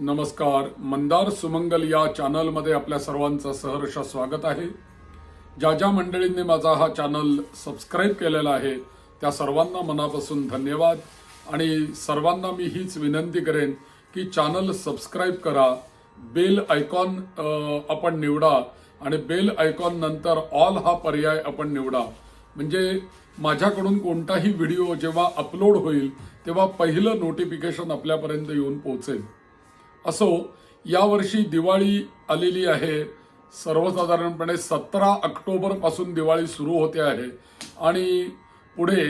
नमस्कार. मंदार सुमंगल या चॅनलमध्ये आपल्या सर्वांचं सहर्ष स्वागत आहे. ज्या ज्या मंडळींनी माझा हा चॅनल सबस्क्राईब केलेला आहे त्या सर्वांना मनापासून धन्यवाद. आणि सर्वांना मी हीच विनंती करेन की चॅनल सबस्क्राईब करा बेल आयकॉन आपण निवडा आणि बेल आयकॉन नंतर ऑल हा पर्याय आपण निवडा. म्हणजे माझ्याकडून कोणताही व्हिडिओ जेव्हा अपलोड होईल तेव्हा पहिलं नोटिफिकेशन आपल्यापर्यंत येऊन पोहोचेल. असो यावर्षी दिवाळी आलेली आहे. सर्वसाधारणपणे सतरा ऑक्टोबरपासून दिवाळी सुरू होते आहे. आणि पुढे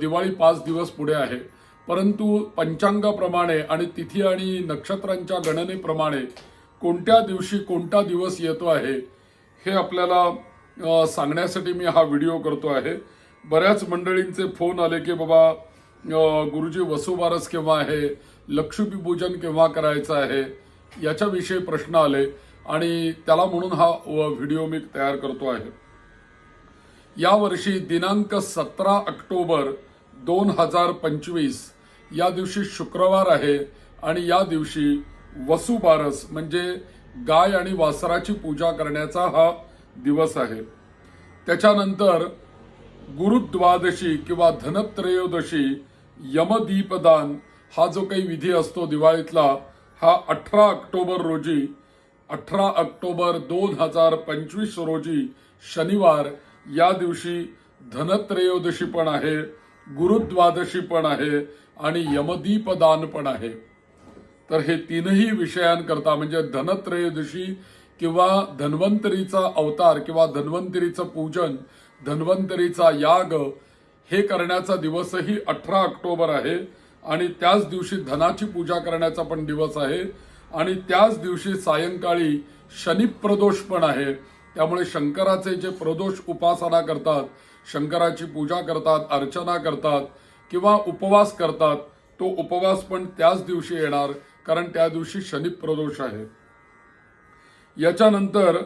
दिवाळी पाच दिवस पुढे आहे. परंतु पंचांगाप्रमाणे आणि तिथी आणि नक्षत्रांच्या गणनेप्रमाणे कोणत्या दिवशी कोणता दिवस येतो आहे हे आपल्याला सांगण्यासाठी मी हा व्हिडिओ करतो आहे. बऱ्याच मंडळींचे फोन आले की बाबा गुरुजी वसुबारस केव्हा आहे? लक्ष्मीपूजन केव्हा करायचं आहे याच्याविषयी प्रश्न आले आणि त्याला म्हणून हा व- व्हिडिओ मी तयार करतो आहे. यावर्षी दिनांक सतरा ऑक्टोबर दोन हजार पंचवीस या दिवशी शुक्रवार आहे आणि या दिवशी वसुबारस म्हणजे गाय आणि वासराची पूजा करण्याचा हा दिवस आहे. त्याच्यानंतर गुरुद्वादशी किंवा धनत्रयोदशी यमदीपदान हा जो काही विधी असतो दिवाळीतला हा अठरा ऑक्टोबर रोजी अठरा ऑक्टोबर दोन हजार पंचवीस रोजी शनिवार या दिवशी धनत्रयोदशी पण आहे गुरुद्वादशी पण आहे आणि यमदीपदान पण आहे. तर हे तीनही विषयांकरता म्हणजे धनत्रयोदशी किंवा धन्वंतरीचा अवतार किंवा धन्वंतरीचं पूजन धन्वंतरीचा याग हे करण्याचा दिवसही अठरा ऑक्टोबर आहे. आणि त्याच दिवशी धनाची पूजा करण्याचा पण दिवस आहे. आणि त्याच दिवशी सायंकाळी शनिप्रदोष पण आहे. त्यामुळे शंकराचे जे प्रदोष उपासना करतात शंकराची पूजा करतात अर्चना करतात किंवा उपवास करतात तो उपवास पण त्याच दिवशी येणार कारण त्या दिवशी शनिप्रदोष आहे. याच्यानंतर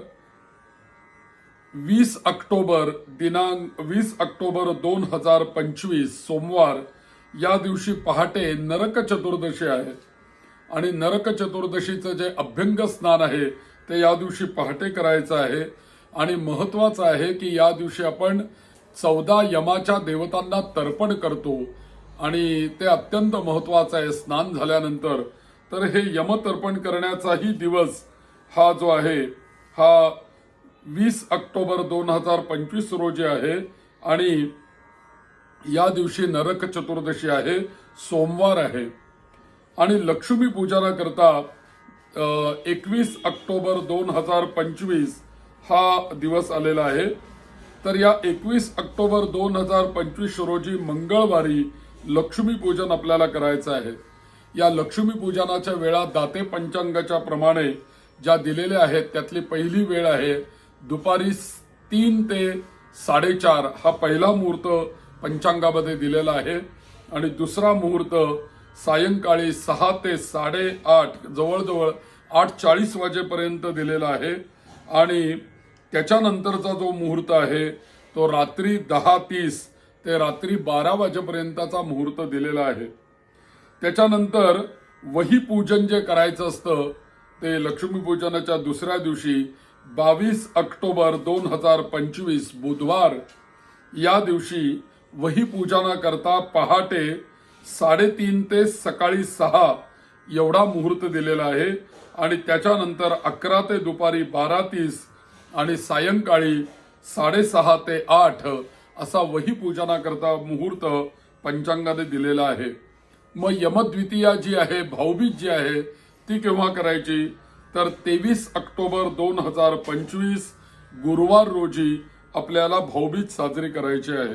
वीस ऑक्टोबर दिनांक वीस ऑक्टोबर दोन हजार पंचवीस सोमवार या दिवशी पहाटे नरक चतुर्दशी आहे. आणि नरक चतुर्दशीचं जे अभ्यंग स्नान आहे ते या दिवशी पहाटे करायचं आहे. आणि महत्वाचं आहे की या दिवशी आपण चौदा यमाच्या देवतांना तर्पण करतो. आणि ते अत्यंत महत्वाचं आहे स्नान झाल्यानंतर. तर हे यमतर्पण करण्याचाही दिवस हा जो आहे हा वीस ऑक्टोबर दोन हजार पंचवीस रोजी आहे. आणि या दिवशी नरक चतुर्दशी आहे सोमवार आहे. आणि लक्ष्मी पूजनाकरता एकवीस ऑक्टोबर दोन हजार पंचवीस हा दिवस आलेला आहे. तर या एकवीस ऑक्टोबर दोन हजार पंचवीस रोजी मंगळवारी लक्ष्मी पूजन आपल्याला करायचं आहे. या लक्ष्मी पूजनाच्या वेळा दाते पंचांगाच्या प्रमाणे ज्या दिलेल्या आहेत त्यातली पहिली वेळ आहे दुपारी तीन ते साडेचार हा पहिला मुहूर्त पंचांगामध्ये दिलेला आहे. आणि दुसरा मुहूर्त सायंकाळी सहा ते साडेआठ जवळजवळ आठ चाळीस वाजेपर्यंत दिलेला आहे. आणि त्याच्यानंतरचा जो मुहूर्त आहे तो रात्री दहा तीस ते रात्री बारा वाजेपर्यंतचा मुहूर्त दिलेला आहे. त्याच्यानंतर वही पूजन जे करायचं असतं ते लक्ष्मीपूजनाच्या दुसऱ्या दिवशी बावीस ऑक्टोबर दोन हजार पंचवीस बुधवार या दिवशी वही पूजनाकरता पहाटे साडेतीन ते सकाळी सहा एवढा मुहूर्त दिलेला आहे. आणि त्याच्यानंतर अकरा ते दुपारी बारा तीस आणि सायंकाळी साडेसहा ते आठ असा वही पूजनाकरता मुहूर्त पंचांगाने दिलेला आहे. मग यमद्वितीया जी आहे भाऊबीज जी आहे ती केव्हा करायची? तर तेवीस ऑक्टोबर दोन हजार पंचवीस गुरुवार रोजी आपल्याला भाऊबीज साजरी करायची आहे.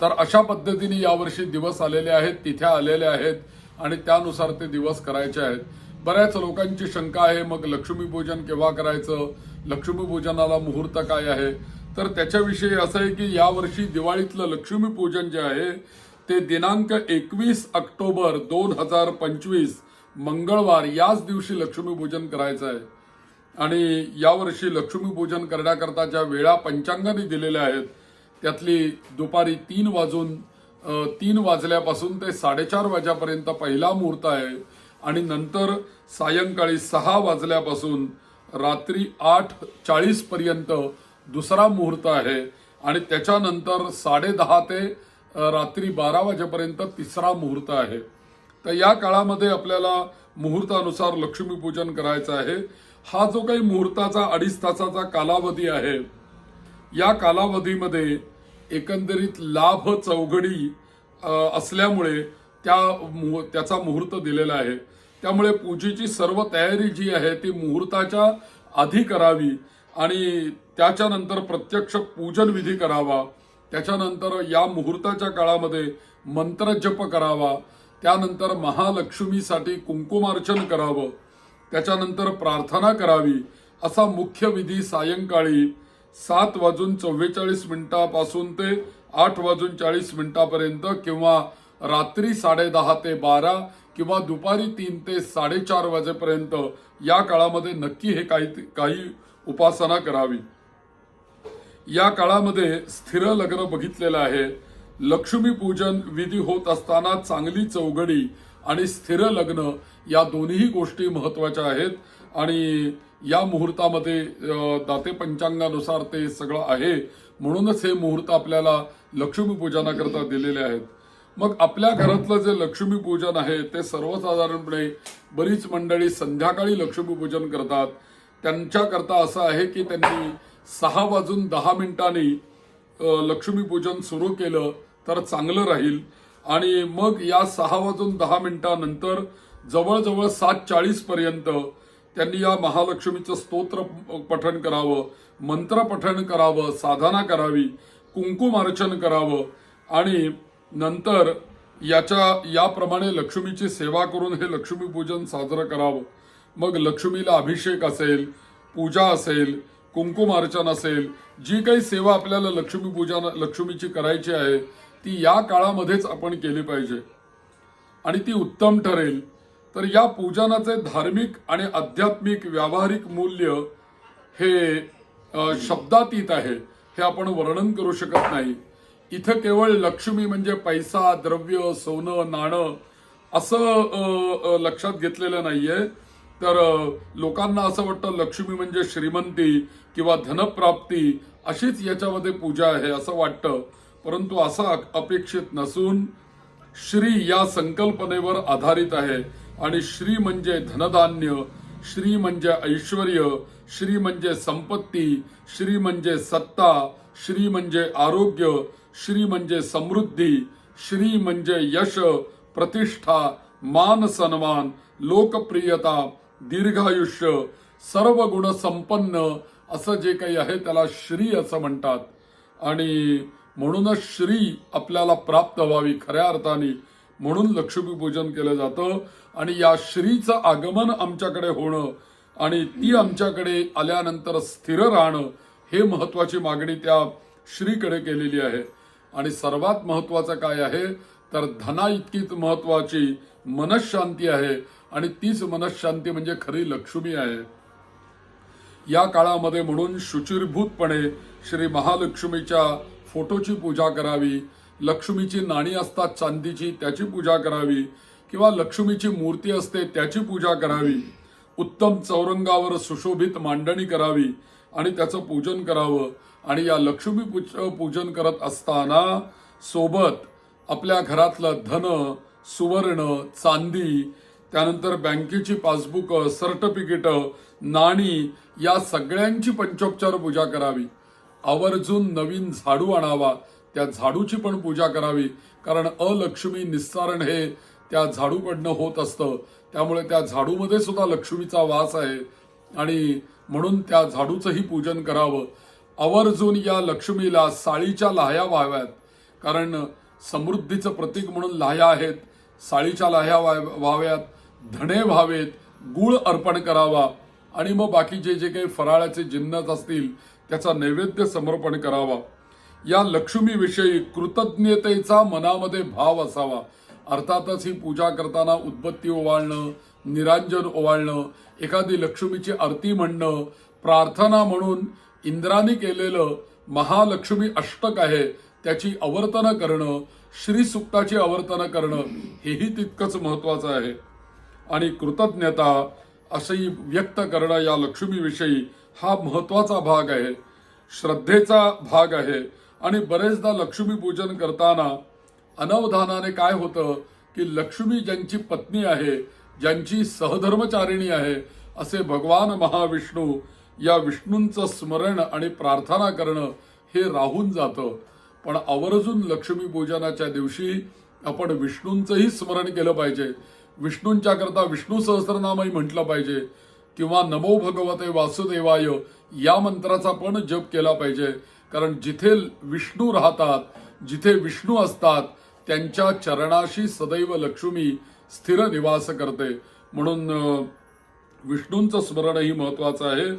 तर अशा पद्धतीने यावर्षी दिवस आलेले आहेत तिथे आलेले आहेत आणि त्यानुसार ते दिवस करायचे आहेत. बऱ्याच लोकांची शंका आहे मग लक्ष्मीपूजन केव्हा करायचं? लक्ष्मीपूजनाला मुहूर्त काय आहे? तर त्याच्याविषयी असं आहे की यावर्षी दिवाळीतलं लक्ष्मीपूजन जे आहे ते दिनांक एकवीस ऑक्टोबर दोन हजार पंचवीस मंगळवार याच दिवशी लक्ष्मीपूजन करायचं आहे. आणि यावर्षी लक्ष्मीपूजन करण्याकरता ज्या वेळा पंचांगाने दिलेल्या आहेत त्यातली दुपारी तीन वाजून तीन वाजल्यापासून ते साडेचार वाजेपर्यंत पहिला मुहूर्त आहे. आणि नंतर सायंकाळी सहा वाजल्यापासून रात्री आठ चाळीस पर्यंत दुसरा मुहूर्त आहे. आणि त्याच्यानंतर साडेदहा ते रात्री बारा वाजेपर्यंत तिसरा मुहूर्त आहे. तर या काळामध्ये आपल्याला मुहूर्तानुसार लक्ष्मीपूजन करायचं आहे. हा जो काही मुहूर्ताचा अडीच तासाचा कालावधी आहे या कालावधीमध्ये एकंदरीत लाभ चौघडी असल्यामुळे त्या मुह- त्याचा मुहूर्त दिलेला आहे. त्यामुळे पूजेची सर्व तयारी जी आहे ती मुहूर्ताच्या आधी करावी आणि त्याच्यानंतर प्रत्यक्ष पूजन विधी करावा. त्याच्यानंतर या मुहूर्ताच्या काळामध्ये मंत्रजप करावा. त्यानंतर महालक्ष्मीसाठी कुंकुमार्चन करावं. त्याच्यानंतर प्रार्थना करावी. असा मुख्य विधी सायंकाळी सात वाजून चव्वेचाळीस मिनिटापासून ते आठ वाजून चाळीस मिनिटापर्यंत किंवा रात्री साडेदहा ते बारा किंवा दुपारी तीन ते साडेचार वाजेपर्यंत या काळामध्ये नक्की हे काही काही उपासना करावी. या काळामध्ये स्थिर लग्न बघितलेलं आहे. लक्ष्मी पूजन विधी होत असताना चांगली चौघडी आणि स्थिर लग्न या दोन्ही गोष्टी महत्त्वाच्या आहेत. आणि या मुहूर्तामध्ये दाते पंचांगानुसार ते सगळं आहे. म्हणूनच हे मुहूर्त आपल्याला लक्ष्मीपूजनाकरता दिलेले आहेत. मग आपल्या घरातलं जे लक्ष्मीपूजन आहे ते सर्वसाधारणपणे बरीच मंडळी संध्याकाळी लक्ष्मीपूजन करतात. त्यांच्याकरता असं आहे की त्यांनी सहा वाजून दहा मिनिटांनी लक्ष्मीपूजन सुरू केलं तर चांगलं राहील. आणि मग या सहा वाजून दहा मिनिटानंतर जवळजवळ सात चाळीसपर्यंत त्यांनी या महालक्ष्मीचं स्तोत्र पठण करावं मंत्र पठण करावं साधना करावी कुंकुमार्चन करावं आणि नंतर याच्या याप्रमाणे लक्ष्मीची सेवा करून हे लक्ष्मीपूजन साजरं करावं. मग लक्ष्मीला अभिषेक असेल पूजा असेल कुंकुमार्चन असेल जी काही सेवा आपल्याला लक्ष्मीपूजन लक्ष्मीची करायची आहे ती या काळामध्येच आपण केली पाहिजे. आणि ती उत्तम ठरेल. तर या पूजनाचे धार्मिक आणि आध्यात्मिक व्यावहारिक मूल्य हे शब्दातीत आहे. हे आपण वर्णन करू शकत नाही. इथं केवळ लक्ष्मी म्हणजे पैसा द्रव्य सोनं नाणं असं लक्षात घेतलेलं नाहीये. तर लोकांना असं वाटतं लक्ष्मी म्हणजे श्रीमंती किंवा धनप्राप्ती अशीच याच्यामध्ये पूजा आहे असं वाटतं. परंतु असं अपेक्षित नसून श्री या संकल्पनेवर आधारित आहे. आणि श्री म्हणजे धनधान्य श्री म्हणजे ऐश्वर श्री म्हणजे संपत्ती श्री म्हणजे सत्ता श्री म्हणजे आरोग्य श्री म्हणजे समृद्धी श्री म्हणजे यश प्रतिष्ठा मान सन्मान लोकप्रियता दीर्घायुष्य सर्व गुण संपन्न असं जे काही आहे त्याला श्री असं म्हणतात. आणि म्हणूनच श्री आपल्याला प्राप्त व्हावी खऱ्या अर्थाने. म्हणून लक्ष्मीपूजन केलं जातं. आणि या श्रीचं आगमन आमच्याकडे होणं आणि ती आमच्याकडे आल्यानंतर स्थिर राहणं हे महत्वाची मागणी त्या श्रीकडे केलेली आहे. आणि सर्वात महत्वाचं काय आहे? तर धना इतकीच महत्वाची मनशांती आहे. आणि तीच मनशांती म्हणजे खरी लक्ष्मी आहे. या काळामध्ये म्हणून शुचिरभूतपणे श्री महालक्ष्मीच्या फोटोची पूजा करावी. लक्ष्मीची नाणी असतात चांदीची त्याची पूजा करावी. किंवा लक्ष्मीची मूर्ती असते त्याची पूजा करावी. उत्तम चौरंगावर सुशोभित मांडणी करावी आणि त्याचं पूजन करावं. आणि या लक्ष्मी पूज- पूजन करत असताना सोबत आपल्या घरातलं धन सुवर्ण चांदी त्यानंतर बँकेची पासबुक सर्टिफिकेट नाणी या सगळ्यांची पंचोपचार पूजा करावी. आवर्जून नवीन झाडू आणावा. त्या झाडूची पण पूजा करावी. कारण अलक्ष्मी निस्सारण हे त्या झाडूकडनं होत असतं. त्यामुळे त्या झाडूमध्ये सुद्धा लक्ष्मीचा वास आहे. आणि म्हणून त्या झाडूचंही पूजन करावं. आवर्जून या लक्ष्मीला साळीच्या लाह्या व्हाव्यात. कारण समृद्धीचं प्रतीक म्हणून लाह्या आहेत. साळीच्या लाह्या व्हाव्यात. धणे व्हावेत. गुळ अर्पण करावा. आणि मग बाकीचे जे काही फराळाचे जिन्नस असतील त्याचा नैवेद्य समर्पण करावा. या लक्ष्मीविषयी कृतज्ञतेचा मनामध्ये भाव असावा. अर्थातच ही पूजा करताना उद्बत्ती ओवाळणं निरांजन ओवाळणं एखादी लक्ष्मीची आरती म्हणणं प्रार्थना म्हणून इंद्राने केलेलं महालक्ष्मी अष्टक आहे त्याची आवर्तनं करणं श्री सुक्ताची आवर्तनं करणं हेही तितकंच महत्वाचं आहे. आणि कृतज्ञता असंही व्यक्त करणं या लक्ष्मीविषयी हा महत्त्वाचा भाग आहे. श्रद्धेचा भाग आहे. आणि बरेचदा लक्ष्मी पूजन करताना अनवधानाने काय होतं की लक्ष्मी ज्यांची पत्नी आहे ज्यांची सहधर्मचारिणी आहे असे भगवान महाविष्णू या विष्णूंचं स्मरण आणि प्रार्थना करणं हे राहून जातं. पण आवर्जून लक्ष्मी पूजनाच्या दिवशी आपण विष्णूंचंही स्मरण केलं पाहिजे. विष्णूंच्या करता विष्णू सहस्रनामही म्हटलं पाहिजे. किंवा नमो भगवते वासुदेवाय या मंत्राचा पण जप केला पाहिजे. कारण जिथे विष्णू राहतात जिथे विष्णू असतात त्यांच्या चरणाशी सदैव लक्ष्मी स्थिर निवास करते. म्हणून विष्णूंचं स्मरणही महत्वाचं आहे.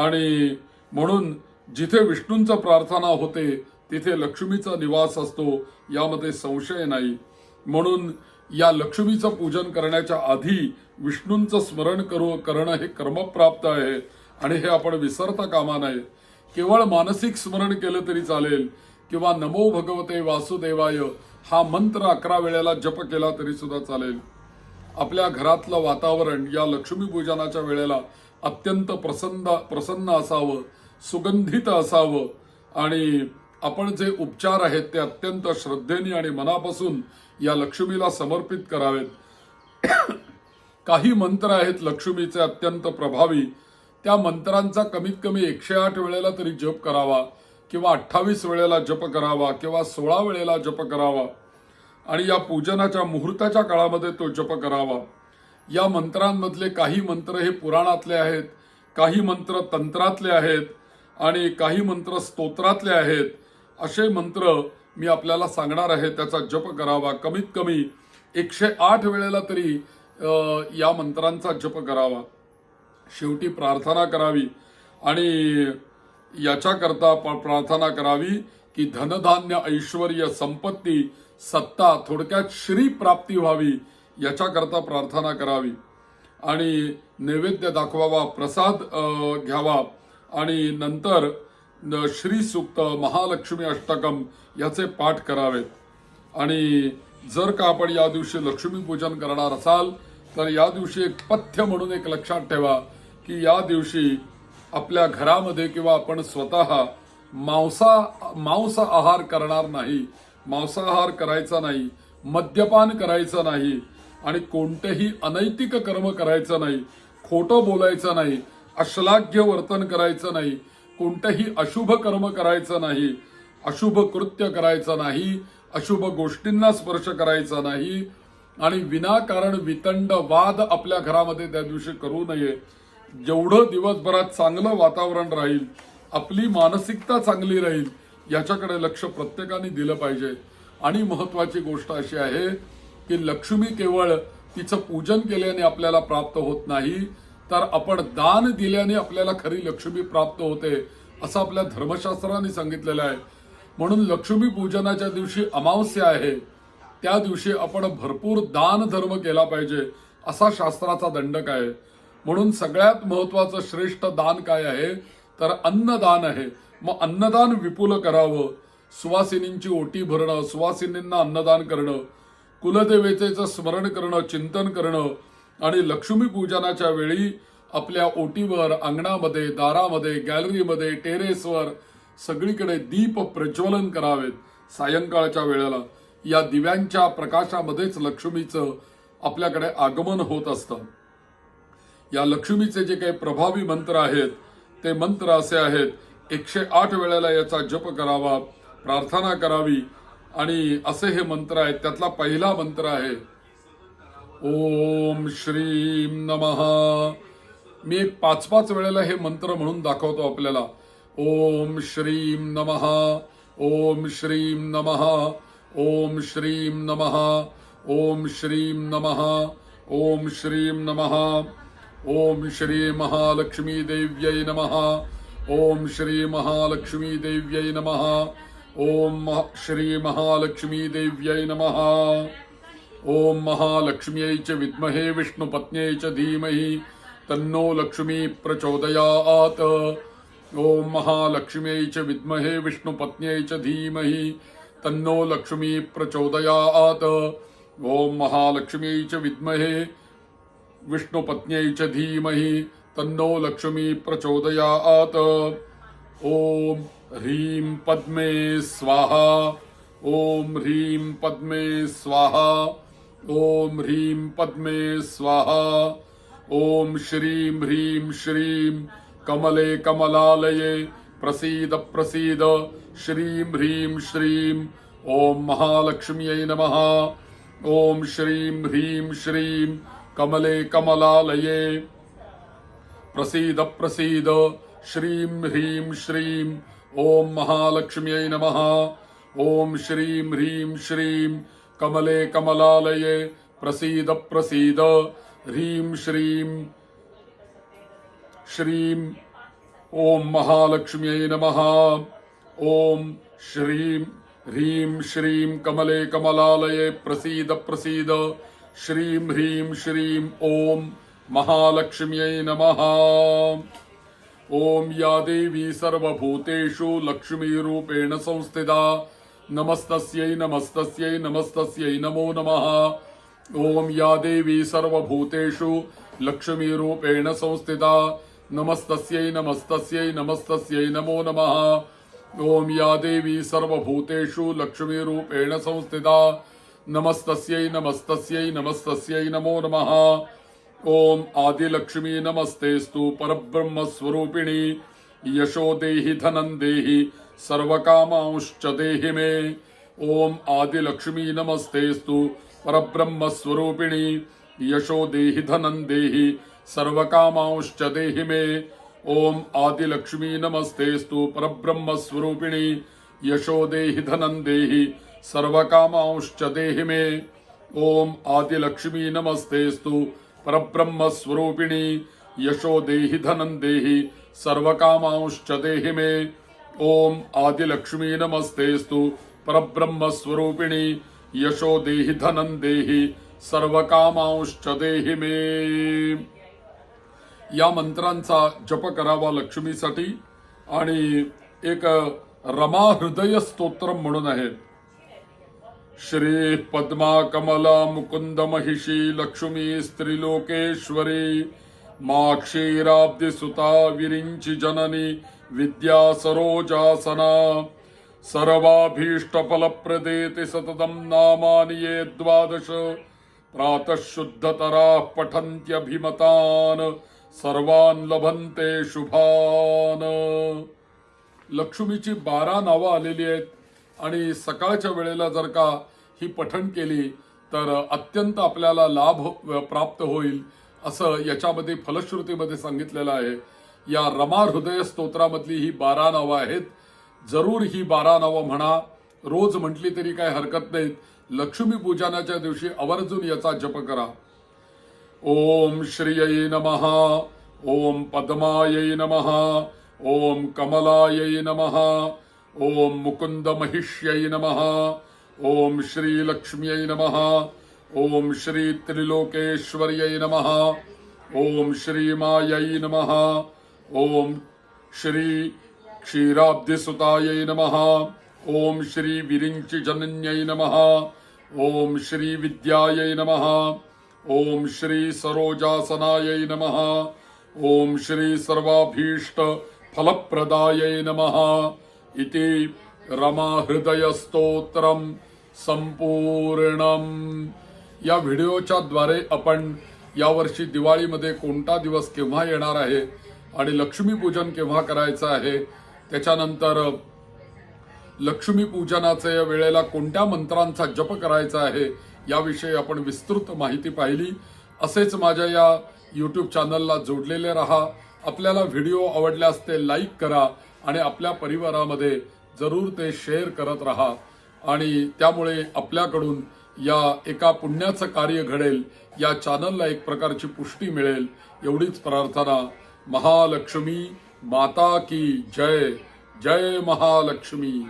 आणि म्हणून जिथे विष्णूंचं प्रार्थना होते तिथे लक्ष्मीचा निवास असतो यामध्ये संशय नाही. म्हणून या लक्ष्मीचं पूजन करण्याच्या आधी विष्णूंचं स्मरण करू करणं हे कर्मप्राप्त आहे. आणि हे आपण विसरता कामा नये. केवळ मानसिक स्मरण केलं तरी चालेल. किंवा नमो भगवते वासुदेवाय हा मंत्र अकरा वेळेला जप केला तरी सुद्धा चालेल. आपल्या घरातलं वातावरण या लक्ष्मीपूजनाच्या वेळेला अत्यंत प्रसन्न प्रसन्न असावं सुगंधित असावं. आणि आपण जे उपचार आहेत ते अत्यंत श्रद्धेने आणि मनापासून या लक्ष्मीला समर्पित करावेत. काही मंत्र आहेत लक्ष्मीचे अत्यंत प्रभावी. त्या मंत्रांचा कमीत कमी एकशे आठ वेळेला तरी जप करावा किंवा अठ्ठावीस वेळेला जप करावा किंवा सोळा वेळेला जप करावा. आणि या पूजनाच्या मुहूर्ताच्या काळामध्ये तो जप करावा. या मंत्रांमधले काही मंत्र हे पुराणातले आहेत काही मंत्र तंत्रातले आहेत आणि काही मंत्र स्तोत्रातले आहेत. असे मंत्र मी आपल्याला सांगणार आहे त्याचा जप करावा. कमीत कमी एकशे आठ वेळेला तरी या मंत्रांचा जप करावा. शेवटी प्रार्थना करावी आणि याच्याकरता प- प्रार्थना करावी की धनधान्य ऐश्वर संपत्ती सत्ता थोडक्यात श्री प्राप्ती व्हावी याच्याकरता प्रार्थना करावी. आणि नैवेद्य दाखवावा प्रसाद घ्यावा. आणि नंतर न- श्री सुक्त महालक्ष्मी अष्टकम याचे पाठ करावेत. आणि जर का आपण या दिवशी लक्ष्मीपूजन करणार असाल तर या दिवशी एक पथ्य म्हणून एक लक्षात ठेवा की या दिवशी आपल्या घरामध्ये किंवा आपण स्वतः मांसा मांस आहार करणार नाही. मांसाहार करायचा नाही. मद्यपान करायचं नाही. आणि कोणतेही अनैतिक कर्म करायचं नाही. खोटं बोलायचं नाही. अश्लाघ्य वर्तन करायचं नाही. कोणतंही अशुभ कर्म करायचं नाही. अशुभ कृत्य करायचं नाही. अशुभ गोष्टींना स्पर्श करायचा नाही. आणि विनाकारण वितंड वाद आपल्या घरामध्ये त्या दिवशी करू नये. जेवढं दिवसभरात चांगलं वातावरण राहील आपली मानसिकता चांगली राहील याच्याकडे लक्ष प्रत्येकाने दिलं पाहिजे. आणि महत्वाची गोष्ट अशी आहे की लक्ष्मी केवळ तिचं पूजन केल्याने आपल्याला प्राप्त होत नाही तर आपण दान दिल्याने आपल्याला खरी लक्ष्मी प्राप्त होते असं आपल्या धर्मशास्त्राने सांगितलेलं आहे. म्हणून लक्ष्मी पूजनाच्या दिवशी अमावस्या आहे. त्या दिवशी आपण भरपूर दान धर्म केला पाहिजे असा शास्त्राचा दंडक आहे म्हणून सगळ्यात महत्वाचं श्रेष्ठ दान काय आहे? तर अन्नदान आहे. मग अन्नदान विपुल करावं. सुवासिनींची ओटी भरणं सुवासिनींना अन्नदान करणं कुलदेवतेचं स्मरण करणं चिंतन करणं आणि लक्ष्मी पूजनाच्या वेळी आपल्या ओटीवर अंगणामध्ये दारामध्ये गॅलरीमध्ये टेरेसवर सगळीकडे दीप प्रज्वलन करावेत सायंकाळच्या वेळेला. या दिव्यांच्या प्रकाशामध्येच लक्ष्मीचं आपल्याकडे आगमन होत असतं. या लक्ष्मीचे जे काही प्रभावी मंत्र आहेत ते मंत्र असे आहेत एकशे आठ वेळेला याचा जप करावा प्रार्थना करावी आणि असे हे मंत्र आहेत त्यातला पहिला मंत्र आहे ओम श्रीम नमः. मी एक पाच पाच वेळेला हे मंत्र म्हणून दाखवतो आपल्याला. ओम श्रीम नमः ओम श्रीम नमः. ओम श्रीम नमः ओम श्रीम नमः ओम श्रीम नमः ओम श्री महालक्ष्मी देव्यै नमः ओम श्री महालक्ष्मी देव्यै नमः ओम महा- श्री महालक्ष्मी देव्यै नमः। ओम महालक्ष्म्यै च विद्महे विष्णुपत्न्यै च धीमहि तन्नो लक्ष्मी प्रचोदयात्। ओम महालक्ष्म्यै च विद्महे विष्णुपत्न्यै च धीमहि तन्नो लक्ष्मी प्रचोदयात। ओम महालक्ष्मी च विद्महे विष्णुपत्न्यै च धीमहि तन्नो लक्ष्मी प्रचोदयात। ॐ ह्रीं पद्मे स्वाहा ॐ ह्रीं पद्मे स्वाहा ॐ ह्रीं पद्मे स्वाहा ॐ श्रीं ह्रीं श्रीं कमले कमलालये प्रसीद प्रसीद। श्रीं ह्रीं श्रीं। ॐ महालक्ष्म्यै नमः। ॐ श्रीं ह्रीं श्रीं। कमले कमलालये। प्रसीद प्रसीद। श्रीं ह्रीं श्रीं। ॐ महालक्ष्म्यै नमः। ॐ श्रीं ह्रीं श्रीं। कमले कमलालये। प्रसीद प्रसीद। ह्रीं श्रीं। श्रीं ॐ महालक्ष्म्यै नमः। ॐ श्रीं ह्रीं श्रीं कमले कमलालये प्रसीद प्रसीद। श्रीं ह्रीं श्रीं ॐ महालक्ष्म्यै नमः। ॐ या देवी सर्वभूतेषु लक्ष्मीरूपेण संस्थिता। नमस्तस्यै नमस्तस्यै नमस्तस्यै नमो नमः। ॐ या देवी सर्वभूतेषु लक्ष्मीरूपेण संस्थिता। नमस्तस्यै नमस्तस्यै नमस्तस्यै नमो नमः ॐ या देवी सर्वभूतेषु लक्ष्मीरूपेण संस्थिता नमस्तस्यै नमस्तस्यै नमस्तस्यै नमो नमः ॐ आदिलक्ष्मी नमस्तेस्तु परब्रह्मस्वरूपिणी यशो देहि धनं देहि सर्वकामांश्च देहि मे ॐ आदिलक्ष्मी नमस्तेस्तु परब्रह्मस्वरूपिणी यशो देहि धनं देहि सर्वकामांश्च देहि मे। ओम आदिलक्ष्मी नमस्तेस्तु परब्रह्मस्वरूपिणी। यशो देहि धनं देहि सर्वकामांश्च देहि मे। ॐ आदिलक्ष्मी नमस्तेस्तु परब्रह्मस्वरूपिणी। यशो देहि धनं देहि सर्वकामांश्च देहि मे। ॐ आदिलक्ष्मी नमस्तेस्तु परब्रह्मस्वरूपिणी। यशो देहि धनं देहि सर्वकामांश्च देहि मे। या मंत्रांचा जप करावा लक्ष्मीसाठी. आणि एक रमा हृदय स्तोत्र म्हणून आहे. श्री पद्मा कमला मुकुंद महिषी लक्ष्मी स्त्रीलोकेश्वरी मा क्षीराब्दी सुता विरिंची जननी विद्या सरोजासना सर्वाभीष्ट सततं सततम नामानि ये द्वादश प्रातः शुद्धतरा पठन्त्यभिमतान्। सर्वान लभंते शुभान. लक्ष्मीची बारा नावं आलेली आहेत आणि सकाळच्या वेळेला जर का ही पठण केली तर अत्यंत आपल्याला लाभ हो-, प्राप्त होईल असं याच्यामध्ये फलश्रुतीमध्ये सांगितलेलं आहे. या रमा हृदय स्तोत्रामधली ही बारा नावं आहेत. जरूर ही बारा नावं म्हणा. रोज म्हटली तरी काय हरकत नाहीत. लक्ष्मी पूजनाच्या दिवशी आवर्जून याचा जप करा. ओम श्रियै नमः। ओम पद्मायै नमः। ओम कमलायै नमः। ओम मुकुंद महिष्यै नमः। ओम श्री लक्ष्म्यै नमः। ओम श्री त्रिलोकेश्वर्यै नमः। ओम श्री मायै नमः। ओम श्री क्षीराब्धिसुतायै नमः। ओम श्री विरिञ्चि जनन्यै नमः। ओम श्री विद्यायै नमः। ओम श्री सरोजासनाय नम। ओम श्री सर्वाभीष्ट फलप्रदायै नम। इति रमा हृदय संपूर्णम। या व्हिडिओच्या द्वारे आपण यावर्षी दिवाळीमध्ये कोणता दिवस केव्हा येणार आहे आणि लक्ष्मीपूजन केव्हा करायचं आहे त्याच्यानंतर लक्ष्मीपूजनाचे वेळेला कोणत्या मंत्रांचा जप करायचा आहे याविषयी आपण विस्तृत माहिती पाहिली. असेच माझ्या या यूट्यूब चॅनलला जोडलेले राहा. आपल्याला व्हिडिओ आवडल्यास ते लाईक करा आणि आपल्या परिवारामध्ये जरूर ते शेअर करत राहा. आणि त्यामुळे आपल्याकडून या एका पुण्याचं कार्य घडेल या चॅनलला एक प्रकारची पुष्टी मिळेल एवढीच प्रार्थना. महालक्ष्मी माता की जय. जय महालक्ष्मी.